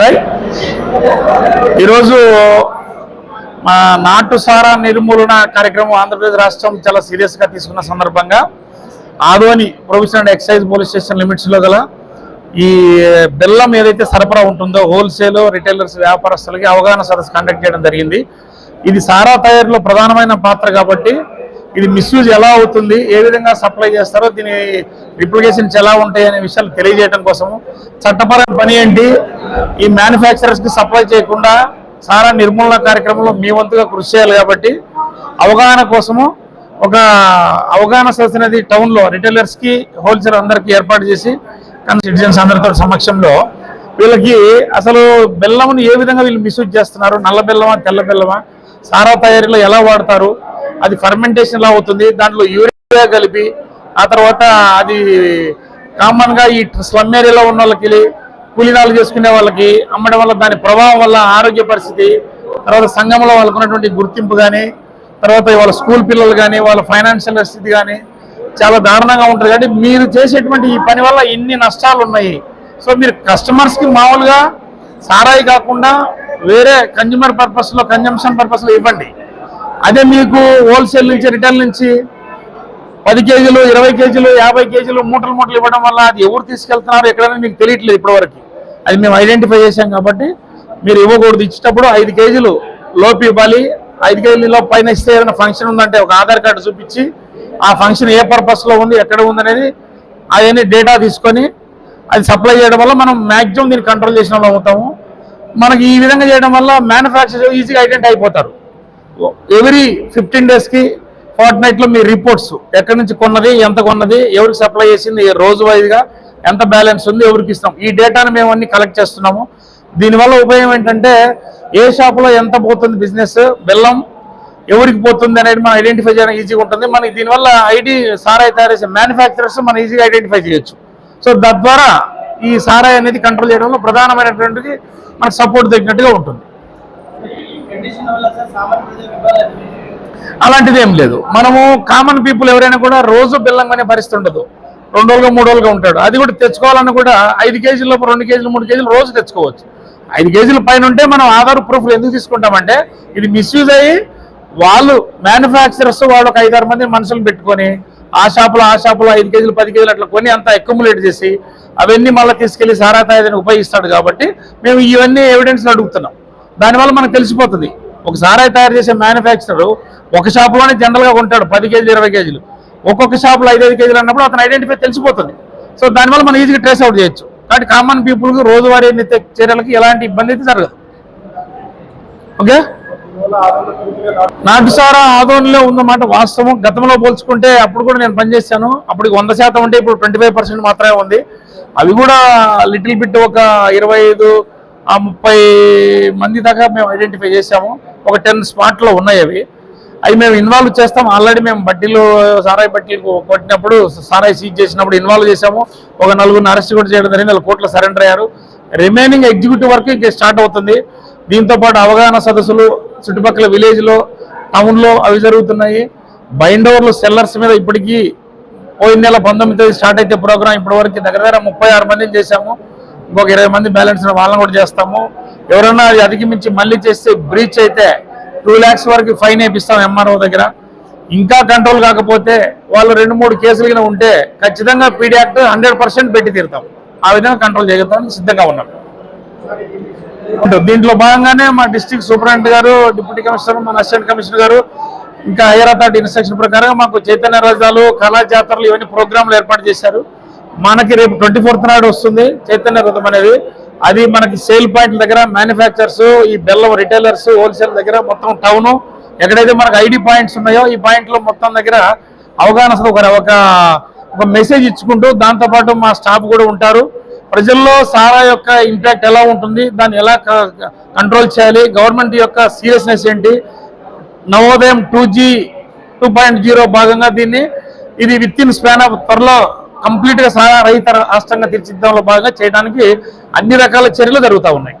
Right ఈరోజు మా నాటు సారా నిర్మూలన కార్యక్రమం ఆంధ్రప్రదేశ్ రాష్ట్రం చాలా సీరియస్గా తీసుకున్న సందర్భంగా Adoni prohibition and excise police station లిమిట్స్లో గల ఈ బెల్లం ఏదైతే సరఫరా ఉంటుందో హోల్సేల్ రిటైలర్స్ వ్యాపారస్తులకి అవగాహన సదస్సు కండక్ట్ చేయడం జరిగింది. ఇది సారా తయారీలో ప్రధానమైన పాత్ర కాబట్టి ఇది మిస్యూజ్ ఎలా అవుతుంది ఏ విధంగా సప్లై చేస్తారో దీని రిప్లికేషన్స్ ఎలా ఉంటాయి అనే విషయాలు తెలియజేయడం కోసము చట్టపరమైన పని ఏంటి? ఈ మ్యానుఫ్యాక్చరర్స్కి సప్లై చేయకుండా సారా నిర్మూలన కార్యక్రమంలో మీ వంతుగా కృషి చేయాలి కాబట్టి అవగాహన కోసము ఒక అవగాహన సదస్సు అనేది టౌన్లో రిటైలర్స్కి హోల్సేల్ అందరికి ఏర్పాటు చేసి సిటిజన్స్ అందరితో సమక్షంలో వీళ్ళకి అసలు బెల్లంని ఏ విధంగా వీళ్ళు మిస్యూజ్ చేస్తున్నారు? నల్ల బెల్లమా తెల్ల బెల్లమా? సారా తయారీలో ఎలా వాడతారు? అది ఫర్మెంటేషన్ లా అవుతుంది. దాంట్లో యూరియా కలిపి ఆ తర్వాత అది కామన్గా ఈ స్లమ్ ఏరియాలో ఉన్న వాళ్ళకి కూలీనాలు చేసుకునే వాళ్ళకి అమ్మడం వల్ల దాని ప్రభావం వల్ల ఆరోగ్య పరిస్థితి తర్వాత సంఘంలో వాళ్ళకు ఉన్నటువంటి గుర్తింపు కానీ తర్వాత వాళ్ళ స్కూల్ పిల్లలు కానీ వాళ్ళ ఫైనాన్షియల్ స్థితి కానీ చాలా దారుణంగా ఉంటుంది. కాబట్టి మీరు చేసేటువంటి ఈ పని వల్ల ఎన్ని నష్టాలు ఉన్నాయి. సో మీరు కస్టమర్స్కి మామూలుగా సారాయి కాకుండా వేరే కన్జ్యూమర్ పర్పస్లో కన్జంప్షన్ పర్పస్లో ఇవ్వండి. అదే మీకు హోల్సేల్ నుంచి రిటైల్ నుంచి పది కేజీలు ఇరవై కేజీలు యాభై కేజీలు మూటలు మూటలు ఇవ్వడం వల్ల అది ఎవరు తీసుకెళ్తున్నారు ఎక్కడైనా మీకు తెలియట్లేదు ఇప్పటివరకు. అది మేము ఐడెంటిఫై చేశాం కాబట్టి మీరు ఇవ్వకూడదు. ఇచ్చేటప్పుడు ఐదు కేజీలు లోపు ఇవ్వాలి. ఐదు కేజీల పైన ఇస్తే ఏదైనా ఫంక్షన్ ఉందంటే ఒక ఆధార్ కార్డు చూపించి ఆ ఫంక్షన్ ఏ పర్పస్లో ఉంది ఎక్కడ ఉందనేది అవన్నీ డేటా తీసుకొని అది సప్లై చేయడం వల్ల మనం మ్యాక్సిమం దీన్ని కంట్రోల్ చేసిన వాళ్ళు అవుతాము. మనకి ఈ విధంగా చేయడం వల్ల మ్యానుఫ్యాక్చర్ ఈజీగా ఐడెంటిఫై అయిపోతారు. ఎవ్రీ ఫిఫ్టీన్ డేస్కి ఫార్ట్ నైట్లో మీ రిపోర్ట్స్ ఎక్కడి నుంచి కొన్నది ఎంత కొన్నది ఎవరికి సప్లై చేసింది రోజు వైజ్గా ఎంత బ్యాలెన్స్ ఉంది ఎవరికి ఇస్తాం ఈ డేటాను మేము అన్ని కలెక్ట్ చేస్తున్నాము. దీనివల్ల ఉపయోగం ఏంటంటే ఏ షాపులో ఎంత పోతుంది బిజినెస్ బెల్లం ఎవరికి పోతుంది అనేది మనం ఐడెంటిఫై చేయడం ఈజీగా ఉంటుంది. మనకి దీనివల్ల ఐడి సారాయి తయారు చేసే మ్యానుఫ్యాక్చరర్స్ మనం ఈజీగా ఐడెంటిఫై చేయొచ్చు. సో తద్వారా ఈ సారాయి అనేది కంట్రోల్ చేయడంలో ప్రధానమైనటువంటిది మనకు సపోర్ట్ తగ్గినట్టుగా ఉంటుంది కండిషన్ వల్ల సార్ సామాన్య ప్రజలకు ఇబ్బంది అవుతుంది అలాంటిది ఏం లేదు. మనము కామన్ పీపుల్ ఎవరైనా కూడా రోజు బెల్లం కొనే పరిస్థితి ఉండదు రెండు రోజులుగా మూడు రోజులుగా ఉంటాడు. అది కూడా తెచ్చుకోవాలన్నా కూడా ఐదు కేజీల లోపు రెండు కేజీలు మూడు కేజీలు రోజు తెచ్చుకోవచ్చు. ఐదు కేజీల పైన ఉంటే మనం ఆధార్ ప్రూఫ్ ఎందుకు తీసుకుంటామంటే ఇది మిస్యూజ్ అయ్యి వాళ్ళు మ్యానుఫ్యాక్చరర్స్ వాళ్ళు ఒక ఐదారు మంది మనుషులు పెట్టుకొని ఆ షాపులో ఆ షాపులో ఐదు కేజీలు పది కేజీలు అట్లా కొని అంతా అక్యుములేట్ చేసి అవన్నీ మళ్ళీ తీసుకెళ్ళి సారా తయారీని ఉపయోగిస్తాడు కాబట్టి మేము ఇవన్నీ ఎవిడెన్స్ అడుగుతున్నాం. దానివల్ల మనకు తెలిసిపోతుంది. ఒక సారాయి తయారు చేసే మ్యానుఫ్యాక్చరర్ ఒక షాపులోనే జనరల్గా కొంటాడు పది కేజీలు ఇరవై కేజీలు. ఒక్కొక్క షాపులో ఐదైదు కేజీలు అన్నప్పుడు అతను ఐడెంటిఫై తెలిసిపోతుంది. సో దానివల్ల మనం ఈజీగా ట్రేస్ అవుట్ చేయొచ్చు. కాబట్టి కామన్ పీపుల్కి రోజువారీ నిత్య చర్యలకి ఎలాంటి ఇబ్బంది అయితే జరగదు. ఓకే నాటుసారా ఆదోనిలో ఉందన్నమాట వాస్తవం. గతంలో పోల్చుకుంటే అప్పుడు కూడా నేను పనిచేశాను. అప్పుడు వంద శాతం ఉంటే ఇప్పుడు ట్వంటీ ఫైవ్ పర్సెంట్ మాత్రమే ఉంది. అవి కూడా లిటిల్ బిట్ ఒక ఇరవై ఐదు ముప్పై మంది దాకా మేము ఐడెంటిఫై చేసాము ఒక టెన్ స్పాట్లో ఉన్నాయి అవి. అవి మేము ఇన్వాల్వ్ చేస్తాం. ఆల్రెడీ మేము బట్టీలు సారాయి బట్టీలు కొట్టినప్పుడు సారాయి సీజ్ చేసినప్పుడు ఇన్వాల్వ్ చేసాము ఒక నలుగురిని అరెస్ట్ కూడా చేయడం జరిగింది. వాళ్ళు కోర్టులో సరెండర్ అయ్యారు. రిమైనింగ్ ఎగ్జిక్యూటివ్ వర్క్ ఇంకా స్టార్ట్ అవుతుంది. దీంతో పాటు అవగాహన సదస్సులు చుట్టుపక్కల విలేజ్లో టౌన్లో అవి జరుగుతున్నాయి. బైండోర్లు సెల్లర్స్ మీద ఇప్పటికీ పోయిన నెల పంతొమ్మిది తేదీ స్టార్ట్ అయితే ప్రోగ్రామ్ ఇప్పటి వరకు దగ్గర దగ్గర ముప్పై ఆరు మందిని చేశాము. ఇంకొక ఇరవై మంది బ్యాలెన్స్ వాళ్ళని కూడా చేస్తాము. ఎవరన్నా అది అధిగమించి మళ్ళీ చేస్తే బ్రీచ్ అయితే టూ ల్యాక్స్ వరకు ఫైన్ వేపిస్తాం ఎంఆర్ఓ దగ్గర. ఇంకా కంట్రోల్ కాకపోతే వాళ్ళు రెండు మూడు కేసులు కింద ఉంటే ఖచ్చితంగా పీడీ యాక్ట్ హండ్రెడ్ పర్సెంట్ పెట్టి తీరుతాం. ఆ విధంగా కంట్రోల్ చేయగలుగుతామని సిద్ధంగా ఉన్నాం. దీంట్లో భాగంగానే మా డిస్ట్రిక్ట్ సూపరింటెండెంట్ గారు డిప్యూటీ కమిషనర్ మన అసిస్టెంట్ కమిషనర్ గారు ఇంకా హైయర్ అథారిటీ ఇన్స్ట్రక్షన్ ప్రకారం మాకు చైతన్య రజాలు కళా జాతరలు ఇవన్నీ ప్రోగ్రాంలు ఏర్పాటు చేశారు. మనకి రేపు ట్వంటీ ఫోర్త్ నాడు వస్తుంది చైతన్య రథం అనేది. అది మనకి సేల్ పాయింట్ల దగ్గర మ్యానుఫ్యాక్చర్స్ ఈ బెల్లం రిటైలర్స్ హోల్సేల్ దగ్గర మొత్తం టౌన్ ఎక్కడైతే మనకు ఐడి పాయింట్స్ ఉన్నాయో ఈ పాయింట్లో మొత్తం దగ్గర అవగాహన ఒక ఒక ఒక మెసేజ్ ఇచ్చుకుంటూ దాంతోపాటు మా స్టాఫ్ కూడా ఉంటారు. ప్రజల్లో సారా యొక్క ఇంపాక్ట్ ఎలా ఉంటుంది దాన్ని ఎలా కంట్రోల్ చేయాలి గవర్నమెంట్ యొక్క సీరియస్నెస్ ఏంటి Navodayam two G two point zero భాగంగా దీన్ని ఇది విత్ ఇన్ స్పాన్ ఆఫ్ త్వరలో కంప్లీట్గా సారా రహిత రాష్ట్రంగా తీర్చిదిద్దంలో భాగంగా చేయడానికి అన్ని రకాల చర్యలు జరుగుతూ ఉన్నాయి.